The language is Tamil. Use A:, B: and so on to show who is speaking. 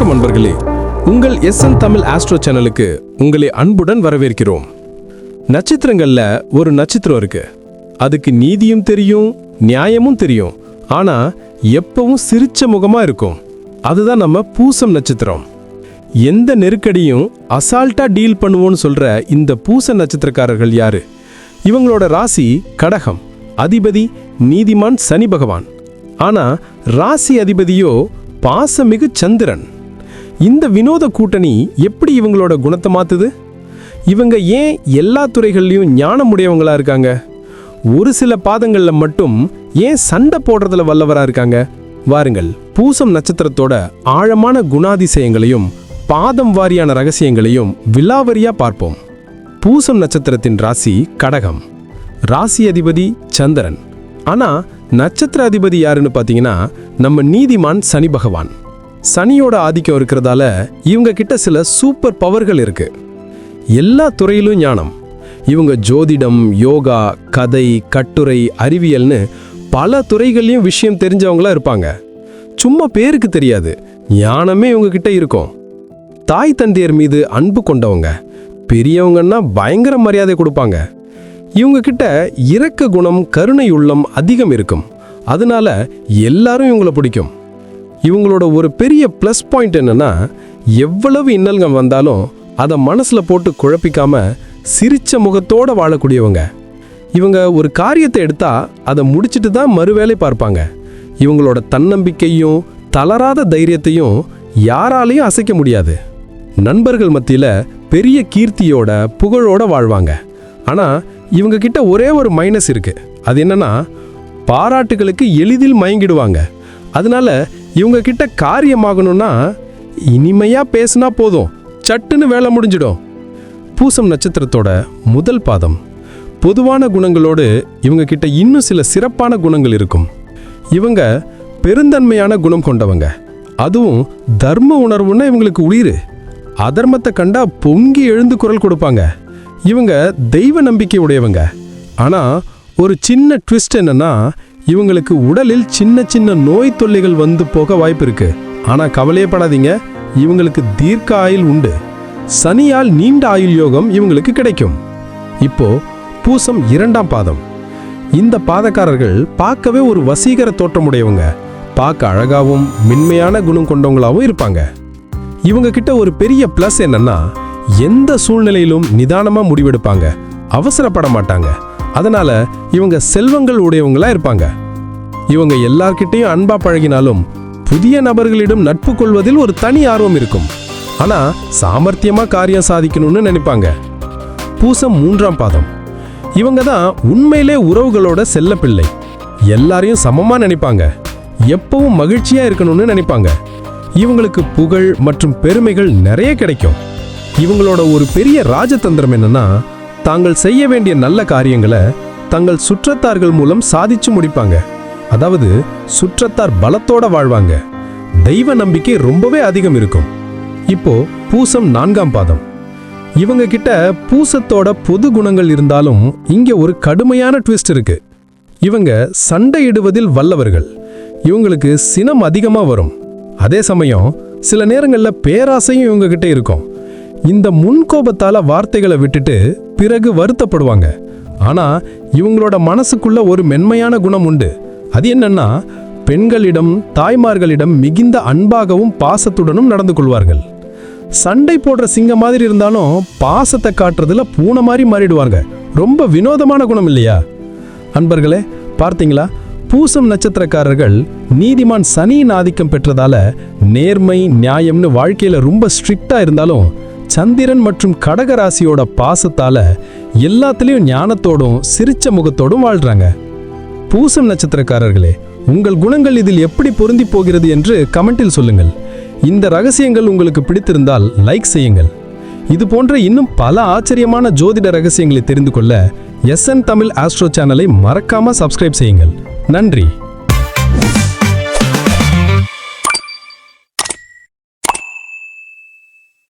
A: வணக்கம் நண்பர்களே. உங்கள் எஸ்என் தமிழ் ஆஸ்ட்ரோ சேனலுக்கு உங்களை அன்புடன் வரவேற்கிறோம். நட்சத்திரங்கள்ல ஒரு நட்சத்திரம் இருக்கு. அதுக்கு நீதியும் தெரியும் நியாயமும் தெரியும். ஆனா எப்பவும் சிரிச்ச முகமா இருக்கும். அதுதான் நம்ம பூசம் நட்சத்திரம். எந்த நெருக்கடியும் அசால்ட்டா டீல் பண்ணுவோம்னு சொல்ற இந்த பூச நட்சத்திரக்காரர்கள் யாரு? இவங்களோட ராசி கடகம். அதிபதி நீதிமான் சனி பகவான். ஆனா ராசி அதிபதியோ பாசமிகு சந்திரன். இந்த வினோத கூட்டணி எப்படி இவங்களோட குணத்தை மாற்றுது இவங்க ஏன் எல்லா துறைகள்லையும் ஞானமுடையவங்களா இருக்காங்க? ஒரு சில பாதங்களில் மட்டும் ஏன் சண்டை போடுறதுல வல்லவராக இருக்காங்க? வாருங்கள் பூசம் நட்சத்திரத்தோட ஆழமான குணாதிசயங்களையும் பாதம் வாரியான ரகசியங்களையும் விலாவரியா பார்ப்போம். பூசம் நட்சத்திரத்தின் ராசி கடகம். ராசி அதிபதி சந்திரன். ஆனா நட்சத்திர அதிபதி யாருன்னு பார்த்தீங்கன்னா நம்ம நீதிமான் சனி பகவான். சனியோட ஆதிக்கம் இருக்கிறதால இவங்க கிட்ட சில சூப்பர் பவர்கள் இருக்கு. எல்லா துறையிலும் ஞானம். இவங்க ஜோதிடம் யோகா கதை கட்டுரை அறிவியல்னு பல துறைகள்லையும் விஷயம் தெரிஞ்சவங்களா இருப்பாங்க. சும்மா பேருக்கு தெரியாது. ஞானமே இவங்க கிட்ட இருக்கும். தாய் தந்தையர் மீது அன்பு கொண்டவங்க. பெரியவங்கன்னா பயங்கர மரியாதை கொடுப்பாங்க. இவங்க கிட்ட இரக்க குணம் கருணை உள்ளம் அதிகம் இருக்கும். அதனால எல்லாரும் இவங்கள பிடிக்கும். இவங்களோட ஒரு பெரிய ப்ளஸ் பாயிண்ட் என்னன்னா எவ்வளவு இன்னல்கள் வந்தாலும் அதை மனசில் போட்டு குழப்பிக்காம சிரிச்ச முகத்தோடு வாழக்கூடியவங்க. இவங்க ஒரு காரியத்தை எடுத்தால் அதை முடிச்சிட்டு தான் மறுவேளை பார்ப்பாங்க. இவங்களோட தன்னம்பிக்கையும் தளராத தைரியத்தையும் யாராலையும் அசைக்க முடியாது. நண்பர்கள் மத்தியில் பெரிய கீர்த்தியோட புகழோட வாழ்வாங்க. ஆனால் இவங்க கிட்ட ஒரே ஒரு மைனஸ் இருக்குது அது என்னன்னா பாராட்டுகளுக்கு எளிதில் மயங்கிடுவாங்க. அதனால இவங்க கிட்ட காரியமாகணும்னா இனிமையா பேசினா போதும். சட்டுன்னு வேலை முடிஞ்சிடும். பூசம் நட்சத்திரத்தோட முதல் பாதம். பொதுவான குணங்களோடு இவங்க கிட்ட இன்னும் சில சிறப்பான குணங்கள் இருக்கும். இவங்க பெருந்தன்மையான குணம் கொண்டவங்க. அதுவும் தர்ம உணர்வுன்னா இவங்களுக்கு உயிர். அதர்மத்தை கண்டா பொங்கி எழுந்து குரல் கொடுப்பாங்க. இவங்க தெய்வ நம்பிக்கை உடையவங்க. ஆனால் ஒரு சின்ன ட்விஸ்ட் என்னன்னா இவங்களுக்கு உடலில் சின்ன சின்ன நோய் தொல்லைகள் வந்து போக வாய்ப்பு இருக்கு. ஆனா கவலையப்படாதீங்க இவங்களுக்கு தீர்க்க ஆயுள் உண்டு. சனியால் நீண்ட ஆயுள் யோகம் இவங்களுக்கு கிடைக்கும். இப்போ பூசம் இரண்டாம் பாதம். இந்த பாதக்காரர்கள் பார்க்கவே ஒரு வசீகர தோற்றமுடையவங்க. பார்க்க அழகாவும் மென்மையான குணம் கொண்டவங்களாவும் இருப்பாங்க. இவங்க கிட்ட ஒரு பெரிய ப்ளஸ் என்னன்னா எந்த சூழ்நிலையிலும் நிதானமா முடிவெடுப்பாங்க. அவசரப்பட மாட்டாங்க. அதனால இவங்க செல்வங்கள் உடையவங்களா இருப்பாங்க. இவங்க எல்லார்கிட்டயும் அன்பா பழகினாலும் புதிய நபர்களிடம் நட்பு கொள்வதில் ஒரு தனி ஆர்வம் இருக்கும். ஆனா சாமர்த்தியமா காரியம் சாதிக்கணும்னு நினைப்பாங்க. பூசம் மூன்றாம் பாதம். இவங்க தான் உண்மையிலே உறவுகளோட செல்ல பிள்ளை. எல்லாரையும் சமமா நினைப்பாங்க. எப்பவும் மகிழ்ச்சியா இருக்கணும்னு நினைப்பாங்க. இவங்களுக்கு புகழ் மற்றும் பெருமைகள் நிறைய கிடைக்கும். இவங்களோட ஒரு பெரிய ராஜதந்திரம் என்னன்னா தாங்கள் செய்ய வேண்டிய நல்ல காரியங்களை தங்கள் சுற்றத்தார்கள் மூலம் சாதிச்சு முடிப்பாங்க. அதாவது சுற்றத்தார் பலத்தோட வாழ்வாங்க. தெய்வ நம்பிக்கை ரொம்பவே அதிகம் இருக்கும். இப்போ பூசம் நான்காம் பாதம். இவங்க கிட்ட பூசத்தோட பொது குணங்கள் இருந்தாலும் இங்க ஒரு கடுமையான ட்விஸ்ட் இருக்கு. இவங்க சண்டையிடுவதில் வல்லவர்கள். இவங்களுக்கு சினம் அதிகமா வரும். அதே சமயம் சில நேரங்களில் பேராசையும் இவங்க கிட்ட இருக்கும். இந்த முன்கோபத்தால் வார்த்தைகளை விட்டுட்டு பிறகு வருத்தப்படுவாங்க. ஆனா இவங்களோட மனசுக்குள்ள ஒரு மென்மையான குணம் உண்டு. அது என்னன்னா பெண்களிடம் தாய்மார்களிடம் மிகுந்த அன்பாகவும் பாசத்துடனும் நடந்து கொள்வார்கள். சண்டை போடுற சிங்கம் மாதிரி இருந்தாலும் பாசத்தை காட்டுறதுல பூனை மாதிரி மாறிடுவாங்க. ரொம்ப வினோதமான குணம் இல்லையா? அன்பர்களே பார்த்தீங்களா? பூசம் நட்சத்திரக்காரர்கள் நீதிமான் சனியின் ஆதிக்கம் பெற்றதால நேர்மை நியாயம்னு வாழ்க்கையில ரொம்ப ஸ்ட்ரிக்டா இருந்தாலும் சந்திரன் மற்றும் கடகராசியோட பாசத்தால எல்லாத்துலேயும் ஞானத்தோடும் சிரிச்ச முகத்தோடும் வாழ்றாங்க. பூசம் நட்சத்திரக்காரர்களே உங்கள் குணங்கள் இதில் எப்படி பொருந்தி போகிறது என்று கமெண்டில் சொல்லுங்கள். இந்த ரகசியங்கள் உங்களுக்கு பிடித்திருந்தால் லைக் செய்யுங்கள். இது போன்ற இன்னும் பல ஆச்சரியமான ஜோதிட ரகசியங்களை தெரிந்து கொள்ள எஸ்என் தமிழ் ஆஸ்ட்ரோ சேனலை மறக்காம சப்ஸ்கிரைப் செய்யுங்கள். நன்றி.